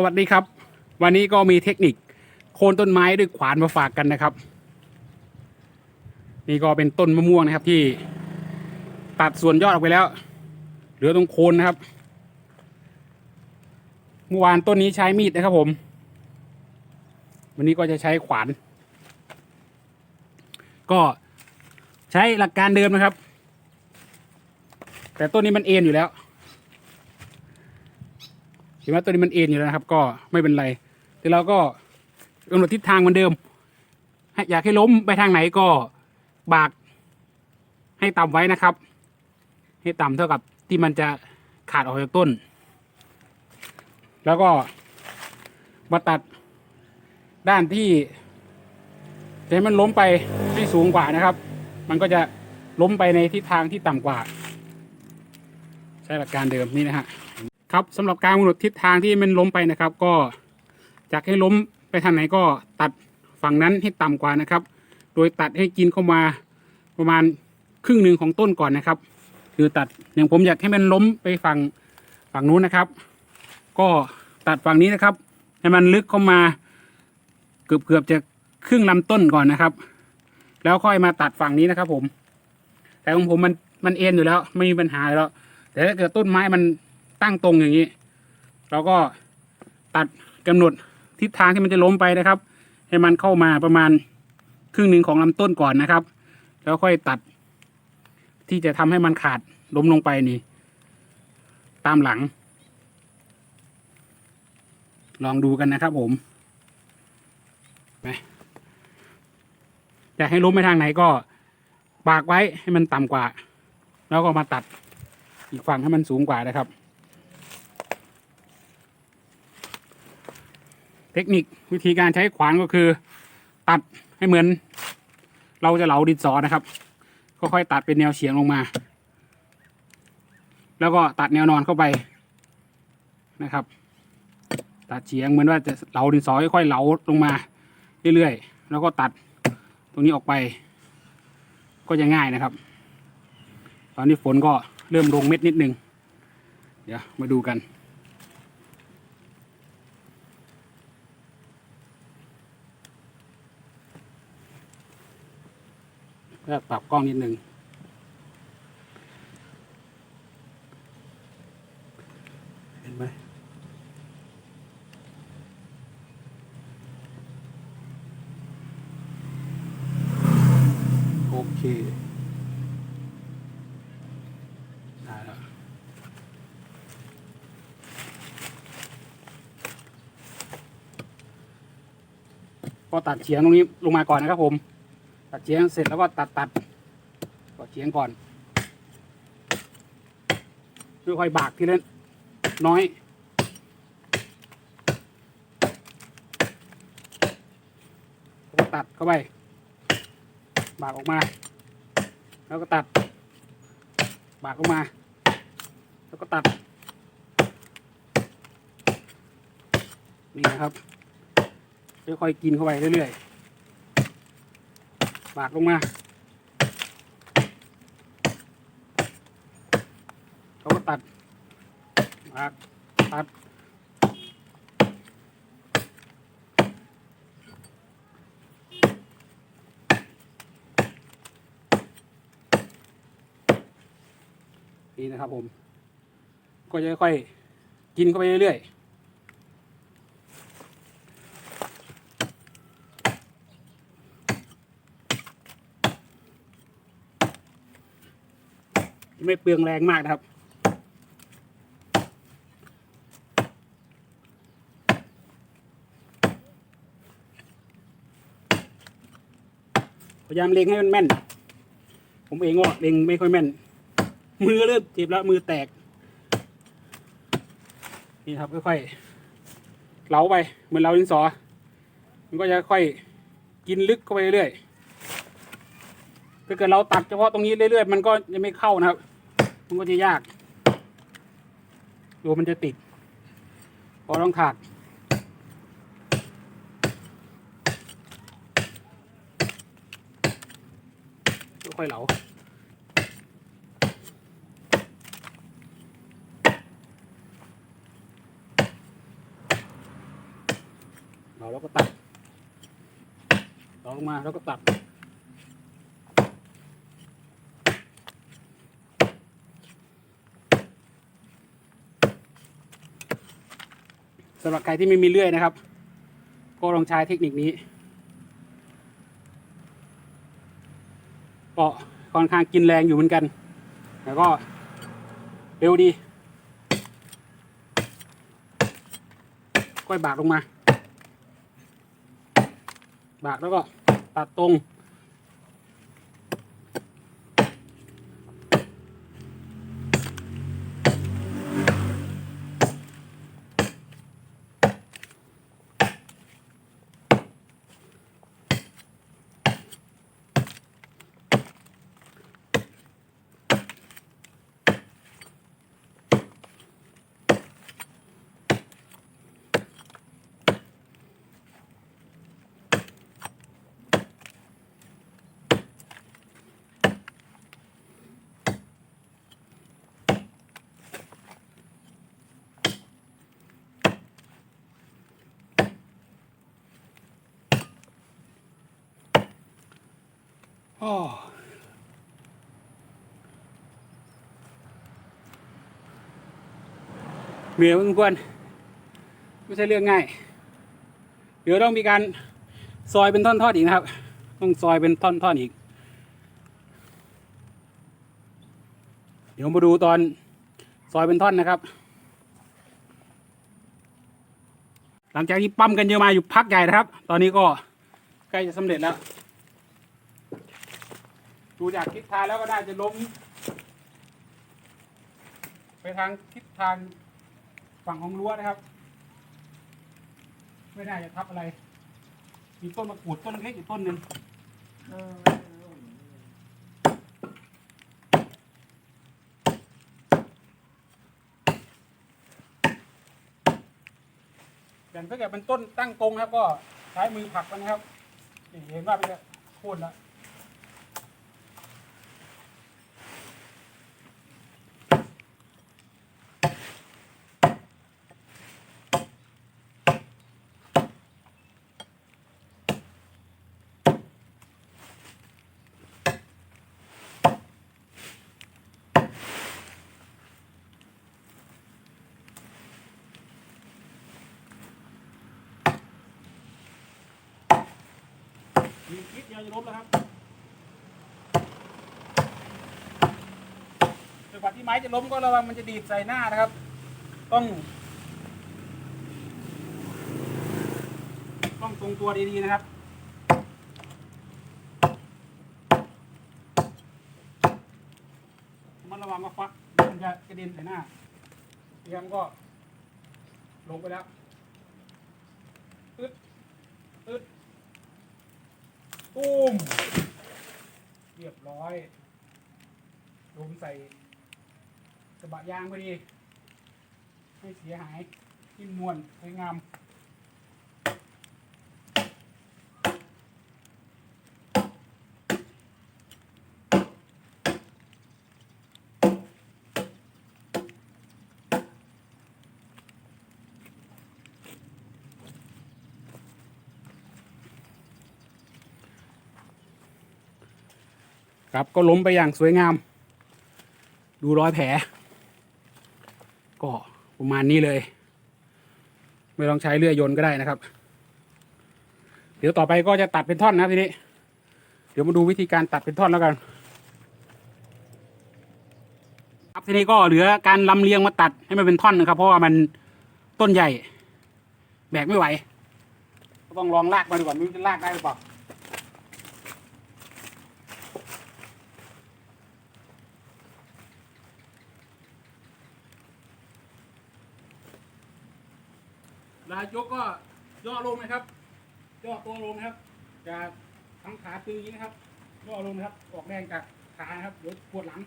สวัสดีครับ วันนี้ก็มีเทคนิคโคนต้นไม้ด้วยขวานมาฝากกันนะครับ นี่ก็เป็นต้นมะม่วงนะครับที่ตัดส่วนยอดออกไปแล้ว เหลือตรงโคนนะครับเมื่อวานต้นนี้ใช้มีดนะครับผม วันนี้ก็จะใช้ขวาน ก็ใช้หลักการเดิมนะครับ แต่ต้นนี้มันเอ็นอยู่แล้ว ห็นว่าตัวนี้มันเอ็นอยู่แล้วนะครับ ก็ไม่เป็นไร แต่เราก็กำหนดทิศทางเหมือนเดิมอยากให้ล้มไปทางไหนก็บากให้ต่ำไว้นะครับ ให้ต่ำเท่ากับที่มันจะขาดออกจากต้น แล้วก็มาตัดด้านที่จะให้มันล้มไปให้สูงกว่านะครับ มันก็จะล้มไปในทิศทางที่ต่ำกว่า ใช้หลักการเดิมนี่นะฮะ ครับสำหรับการกำหนดทิศทางที่มันล้มไปนะครับ ก็จากให้ล้มไปทางไหนก็ตัดฝั่งนั้นให้ต่ำกว่านะครับ โดยตัดให้กินเข้ามาประมาณครึ่งหนึ่งของต้นก่อนนะครับ คือตัดอย่างผมอยากให้มันล้มไปฝั่งฝั่งนู้นนะครับ ก็ตัดฝั่งนี้นะครับ ให้มันลึกเข้ามาเกือบเกือบจะครึ่งลำต้นก่อนนะครับ แล้วค่อยมาตัดฝั่งนี้นะครับ ผม แต่ของผมมันมันเอ็นอยู่แล้วไม่มีปัญหาแล้ว แต่ถ้าเกิดต้นไม้มัน ตั้งตรงอย่างนี้ เราก็ตัดกำหนดทิศทางที่มันจะล้มไปนะครับ ให้มันเข้ามาประมาณครึ่งหนึ่งของลำต้นก่อนนะครับ แล้วค่อยตัด ที่จะทำให้มันขาดล้มลงไปนี่ ตามหลัง ลองดูกันนะครับ ผมไปอยากให้ล้มไปทางไหนก็ปากไว้ให้มันต่ำกว่า แล้วก็มาตัดอีกฝั่งให้มันสูงกว่านะครับ เทคนิควิธีการใช้ขวานก็คือ ตัดให้เหมือน เราจะเหลาดินสอนะครับค่อยๆตัดเป็นแนวเฉียงลงมา แล้วก็ตัดแนวนอนเข้าไปนะครับ ตัดเฉียงเหมือนว่าจะเหลาดินสอค่อยๆเหลาลงมาเรื่อยๆแล้วก็ตัดตรงนี้ออกไป ก็จะง่ายนะครับ ตอนนี้ฝนก็เริ่มลงเม็ดนิดนึง เดี๋ยวมาดูกัน เพื่อปรับกล้องนิดนึงเห็นไหมโอเคได้แล้วก็ตัดเฉียงตรงนี้ลงมาก่อนนะครับผม ตัดเฉียงเสร็จแล้วก็ตัดตัดก็เฉียงก่อนค่อยๆบากทีเละน้อยก็ตัดเข้าไป บากออกมา แล้วก็ตัด บากออกมา แล้วก็ตัด นี่นะครับค่อยๆกินเข้าไปเรื่อยๆ บากลงมาเขาก็ตัดบากตัดนี่นะครับผม ก็จะค่อยกินเข้าไปเรื่อยๆ ไม่เปลืองแรงมากนะครับ พยายามเล็งให้มันแม่น ผมเองก็เล็งไม่ค่อยแม่น มือเริ่มเจ็บแล้วมือแตก นี่ครับค่อยๆเล้าไปเหมือนเราดินสอ มันก็จะค่อยกินลึกเข้าไปเรื่อยถ้าเกิดเราตัดเฉพาะตรงนี้เรื่อยๆ มันก็จะไม่เข้านะครับ มันก็จะยากดูมันจะติด พอต้องถากค่อยเหลาเราแล้วก็ตัดเราลงมาแล้วก็ตัดำหรับใครที่ไม่มีเลื่อยนะครับ ก็ลองใช้เทคนิคนี้ก็ค่อนข้างกินแรงอยู่เหมือนกัน แล้วก็เร็วดีก้อยบากลงมา บากแล้วก็ตัดตรง โอ้เหนื่อยเพื่อนไม่ใช่เรื่องง่าย เดี๋ยวต้องมีการซอยเป็นท่อนๆอีกนะครับ ต้องซอยเป็นท่อนๆอีก เดี๋ยวมาดูตอนซอยเป็นท่อนนะครับ หลังจากที่ปั้มกันเยอะมาอยู่พักใหญ่นะครับ ตอนนี้ก็ใกล้จะสำเร็จแล้ว ดูจากทิศทางแล้วก็น่าจะล้ม ไปทางทิศทางฝั่งของรั้วนะครับ ไม่น่าจะทับอะไร มีต้นมะกรูดต้นเล็กอยู่ต้นหนึ่งแต่ถ้าเกิดเป็นต้นตั้งตรงครับ ก็ใช้มือผลักมันนะครับเห็นว่าเป็นโค่นแล้ว มีคิดเดียวจะล้มแล้วครับจังหวะที่ไม้จะล้มก็ระวังมันจะดีดใส่หน้านะครับ ต้อง ต้องทรงตัวดีๆนะครับมันระวังว่าฟักมันจะกระเด็นใส่หน้าเตรียมก็ลงไปแล้วตึ๊ดตึ๊ด ตุ้ม เรียบร้อยลมใส่กระบะยางพอดีไม่เสียหายทิ้มมวนสวยงาม ครับก็ล้มไปอย่างสวยงาม ดูรอยแผล ก็ประมาณนี้เลย ไม่ต้องใช้เลื่อยยนต์ก็ได้นะครับ เดี๋ยวต่อไปก็จะตัดเป็นท่อนนะทีนี้ เดี๋ยวมาดูวิธีการตัดเป็นท่อนแล้วกัน ครับทีนี้ก็เหลือการลำเลียงมาตัดให้มันเป็นท่อนนะครับ เพราะว่ามันต้นใหญ่ แบกไม่ไหว ก็ต้องลองลากมาดูก่อนไม่รู้จะลากได้หรือเปล่าายกก็ย่อลงนะครับ ย่อตัวลงนะครับจะทั้งขาตึงอย่างนี้นะครับย่อลงนะครับ ออกแรงจากขานะครับเดี๋ยวปวดหลัง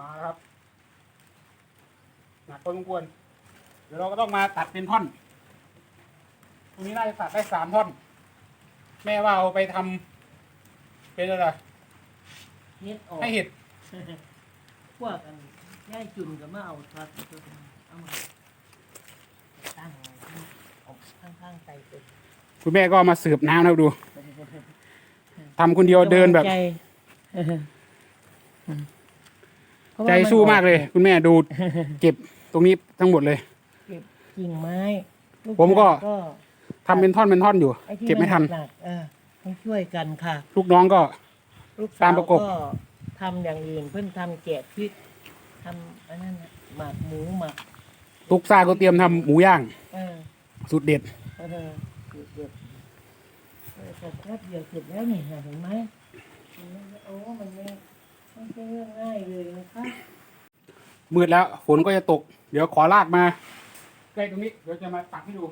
มาแล้วครับ เหนักพ อสมควร เดี๋ยวเราก็ต้องมาตัดเป็นท่อน ตรงนี้น่าจะตัดได้สามท่อน แม่ว่าเอาไปทำเป็นอะไรเฮ็ดออกให้เห็ด พวกกันย่ายจุนก็มาเอาทัดตัวนี้เอามาตั้งไว้เอาข้างๆไตไปคุณแม่ก็มาสืบน้ำนะครับดูทำคนเดียวเดินแบบ ใจใจสู้มากเลย คุณแม่ดูเก็บ ตรงนี้ทั้งหมดเลย เก็บกิ่งไม้ลูผมก็ ชายทำเป็นท่อนเป็นท่อนอยู่ อ้ที่เก็บไม่ทัน หนักๆเออต้องช่วยกันค่ะ ลูกน้องก็ ลูกตาสามวประกบ ก็ทำอย่างอื่นเพิ่นทำแกะพริกทำอันนั้นน่ะหมักหมูหมักตุกซ่าก็เตรียมทำหมูย่าง เออสุดเด็ด เออเด็ดเด็ดเออแต่แป๊บเดียวเสร็จแล้วนี่เห็นไหมมันไม่โอ้มันไม่ไม่ใช่เรื่องง่ายเลยนะคะมืดแล้วฝนก็จะตก เดี๋ยวขอลากมาใกล้ตรงนี้เดี๋ยวจะมาตักให้ดู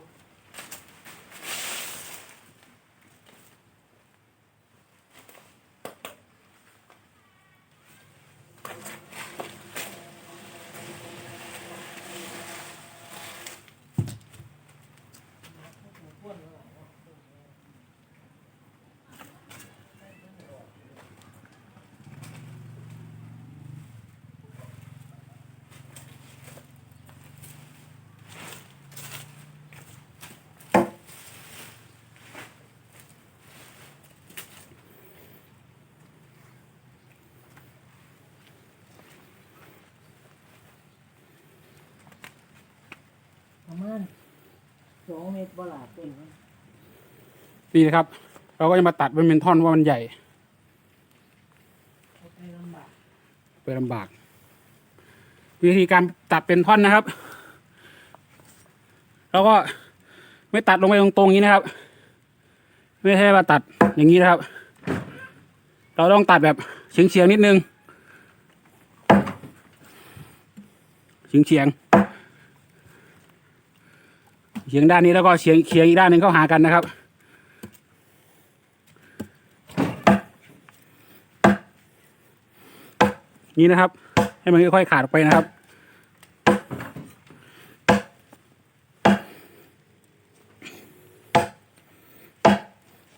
มาณสองเมตรบลาเป็นไหมนี่นะครับ เราก็จะมาตัดมันเป็นท่อนว่ามันใหญ่เอาไปลำบากไปลำบาก วิธีการตัดเป็นท่อนนะครับ เราก็ไม่ตัดลงไปตรงๆอย่างนี้นะครับ ไม่ใช่ว่าตัดอย่างนี้นะครับ เราต้องตัดแบบเฉียงๆนิดนึงเฉียงเฉียงๆ เฉียงด้านนี้แล้วก็เฉียงเฉียงอีกด้านหนึ่งเข้าหากันนะครับ นี้นะครับ ให้มันค่อยๆขาดออกไปนะครับ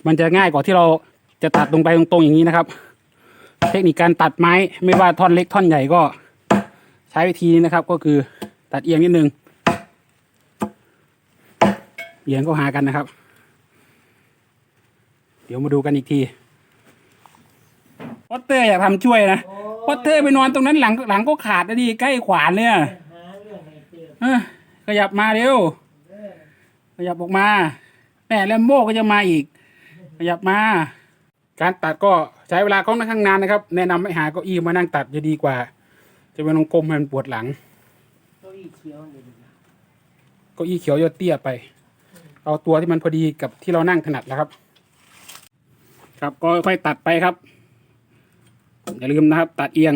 มันจะง่ายกว่าที่เราจะตัดลงไปตรงๆอย่างนี้นะครับ เทคนิคการตัดไม้ไม่ว่าท่อนเล็กท่อนใหญ่ก็ ใช้วิธีนี้นะครับ ก็คือตัดเอียงนิดนึง เอียงก็หากันนะครับ เดี๋ยวมาดูกันอีกทีพอตเตอร์อยากทำช่วยนะพอเธอไปนอนตรงนั้นหลังหลังก็ขาดนะดิใกล้ขวานเนี่ยหาเรื่องให้เจอเอ้ยขยับมาเร็วเออขยับออกมาแม่แลมโบ้ก็จะมาอีก ขยับมา การตัดก็ใช้เวลาค่อนข้างนานนะครับ แนะนำให้หาเก้าอี้มานั่งตัดจะดีกว่า จะเป็นองกลมให้มันปวดหลังเก้าอี้เขียวนี่ดีกว่าเก้าอี้เขียวจะเตี้ยไป เอาตัวที่มันพอดีกับที่เรานั่งถนัดแล้วครับ ครับก็ค่อยตัดไปครับ อย่าลืมนะครับ ตัดเอียง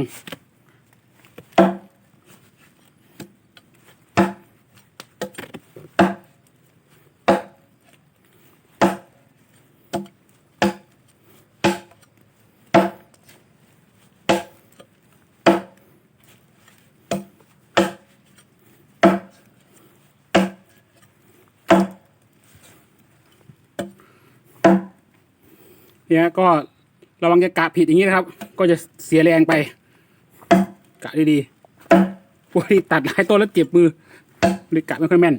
เนี่ยก็ระวังจะกะผิดอย่างนี้นะครับ ก็จะเสียแรงไป กะดีๆพวกที่ตัดหลายต้นแล้วเจ็บมือเลยกะไม่ค่อยแม่น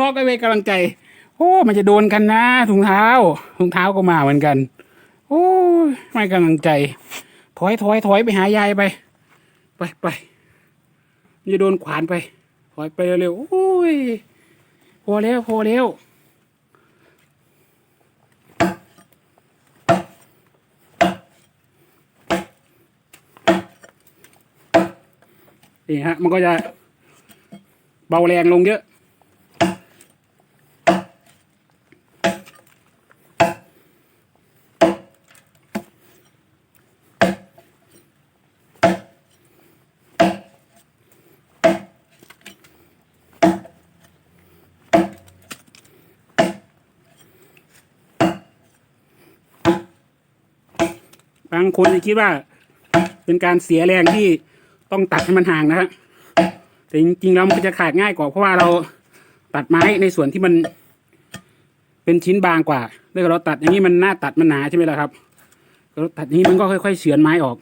น้องๆก็เป็นกำลังใจ โอ้มันจะโดนกันนะถุงเท้าถุงเท้าก็มาเหมือนกัน โอ้ไม่กำลังใจ ถอยถอยถอยไปหายายไป ไปไปมันจะโดนขวานไป ถอยไปเร็วๆโอ้ยพอแล้วพอแล้วนี่ฮะ มันก็จะเบาแรงลงเยอะ คนจะคิดว่า เป็นการเสียแรงที่ต้องตัดให้มันห่างนะฮะแต่จริงๆแล้วมันจะขาดง่ายกว่า เพราะว่าเราตัดไม้ในส่วนที่มัน เป็นชิ้นบางกว่าถ้วเกิดเราตัดอย่างนี้มันหน้าตัดมันหนาใช่ไหมล่ะครับเราตัดนี้มันก็ค่อยๆเฉือนไม้ออก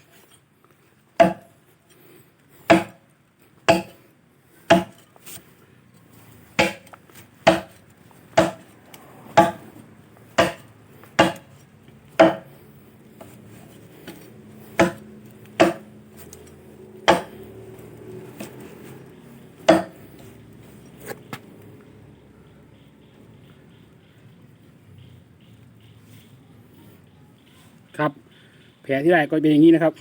ลที่ได้ก็เป็นอย่างนี้นะครับ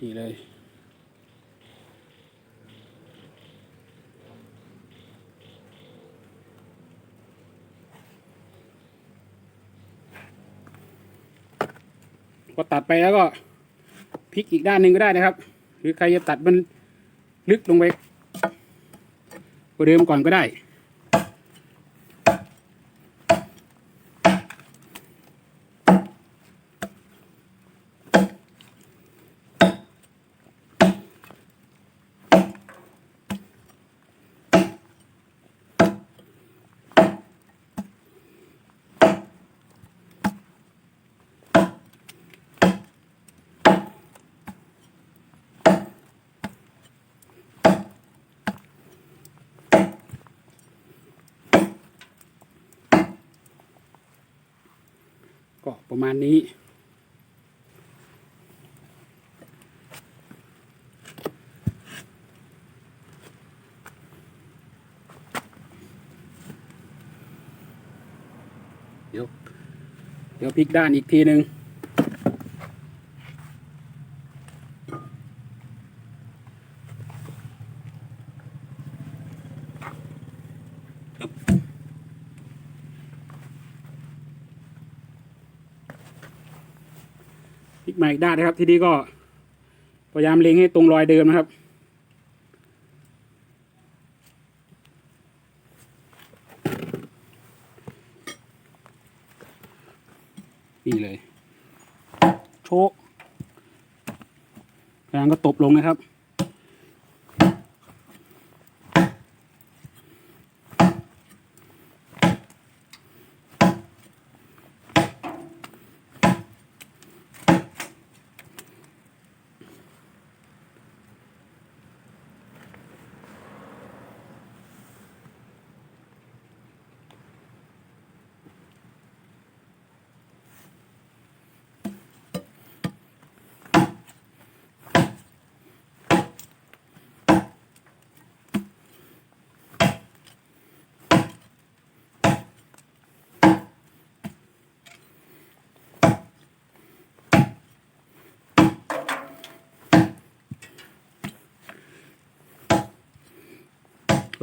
นี่เลย พอตัดไปแล้วก็พลิกอีกด้านหนึ่งก็ได้นะครับ หรือใครจะตัดมันลึกลงไปกว่าเดิมก่อนก็ได้ ก็ประมาณนี้ เดี๋ยว เดี๋ยว พลิกด้านอีกทีหนึ่งพลิกมาอีกด้านนะครับ ทีนี้ก็พยายามเล็งให้ตรงรอยเดิมนะครับ นี่เลย โชกพยายามก็ต บลงนะครับ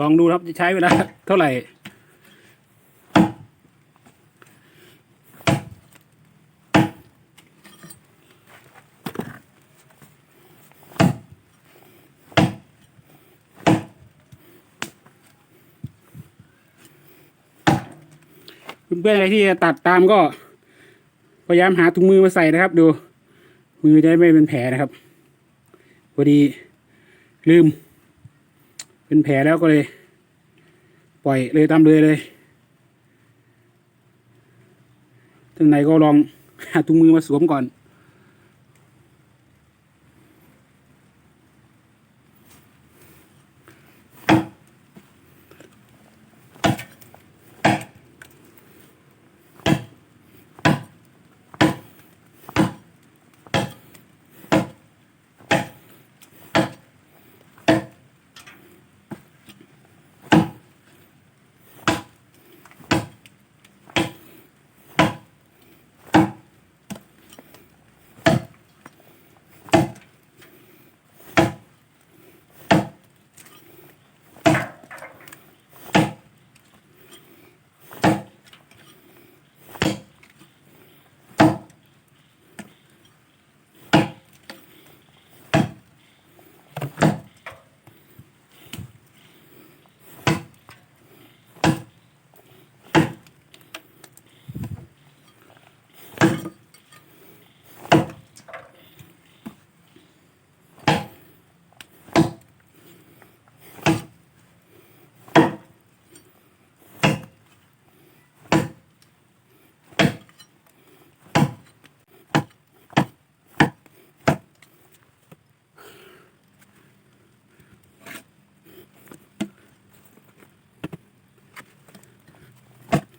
ลองดูครับจะใช้เวลาเท่าไหร่ เพื่อนๆอะไรที่จะตัดตามก็ พยายามหาถุงมือมาใส่นะครับ ดู มือจะได้ไม่เป็นแผลนะครับพอดีลืม เป็นแผลแล้วก็เลย ปล่อยเลยตามเลยเลยท่านไหนก็ลองหาถุงมือมาสวมก่อน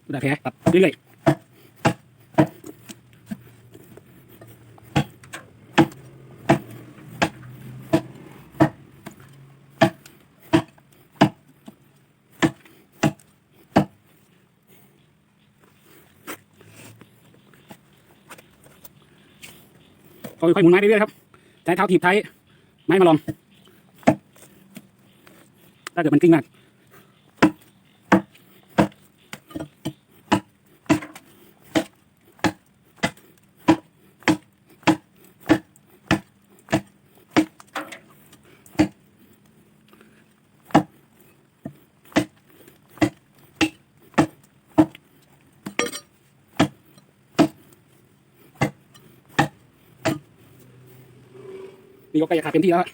đại khái tập đi lại. ค่อยๆหมุนไม้ไปเรื่อยๆครับใช้เท้าถีบท้ายไม้มาลองถ้าเกิดมันกิ้งมาก นี่ก็ใกล้จะขาดเต็มที่แล้ว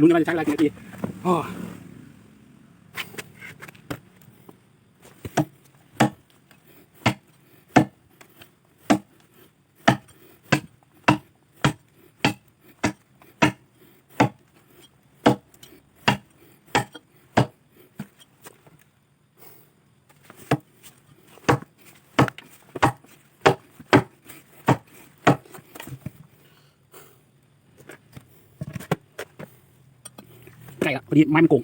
ไม่รู้นะว่าจะใช้เวลากี่นาทีโอ้ ใกล้ละพอดีไม้มันโกง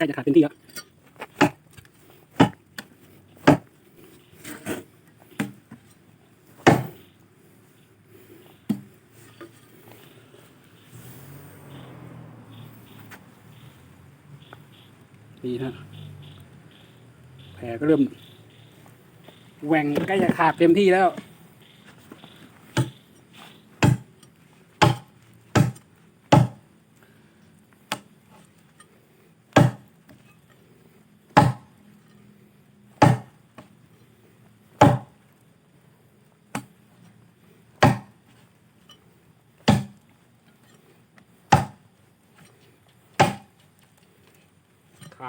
ใกล้จะขาดเต็มที่แล้วนี่ฮะแผลก็เริ่มแหว่งใกล้จะขาดเต็มที่แล้ว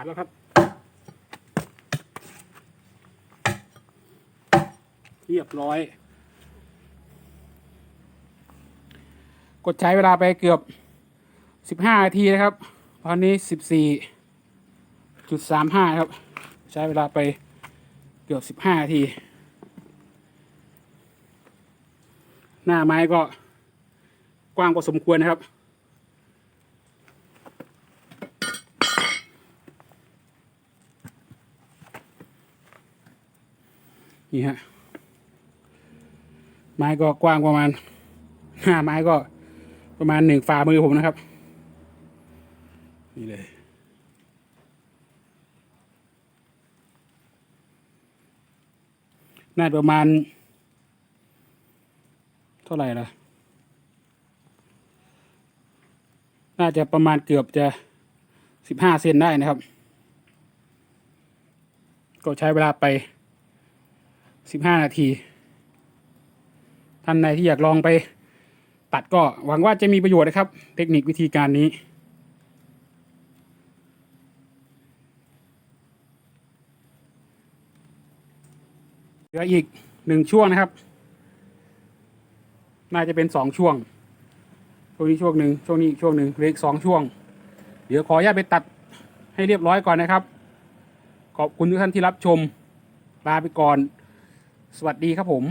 ดแล้วครับ เรียบร้อย กดใช้เวลาไปเกือบสิบห้านาทีนะครับ ตอนนี้สิบสี่จุดสามห้าครับ ใช้เวลาไปเกือบสิบห้านาที หน้าไม้ก็กว้างพอสมควรนะครับ นี่ฮะ ไม้ก็กว้างประมาณห้าไม้ก็ประมาณหนึ่งฝ่ามือผมนะครับ นี่เลยน่าประมาณ เท่าไหร่ล่ะ น่าจะประมาณเกือบจะสิบห้าเซนได้นะครับ ก็ใช้เวลาไป สิบห้านาที ท่านใดที่อยากลองไปตัดก็หวังว่าจะมีประโยชน์นะครับ เทคนิควิธีการนี้ เหลืออีกหนึ่งช่วงนะครับ น่าจะเป็นสองช่วง ช่วงนี้ช่วงหนึ่งช่วงนี้ช่วงหนึ่งเหลืออีกสองช่วง เดี๋ยวขออนุญาตไปตัดให้เรียบร้อยก่อนนะครับ ขอบคุณทุกท่านที่รับชมลาไปก่อน สวัสดีครับผม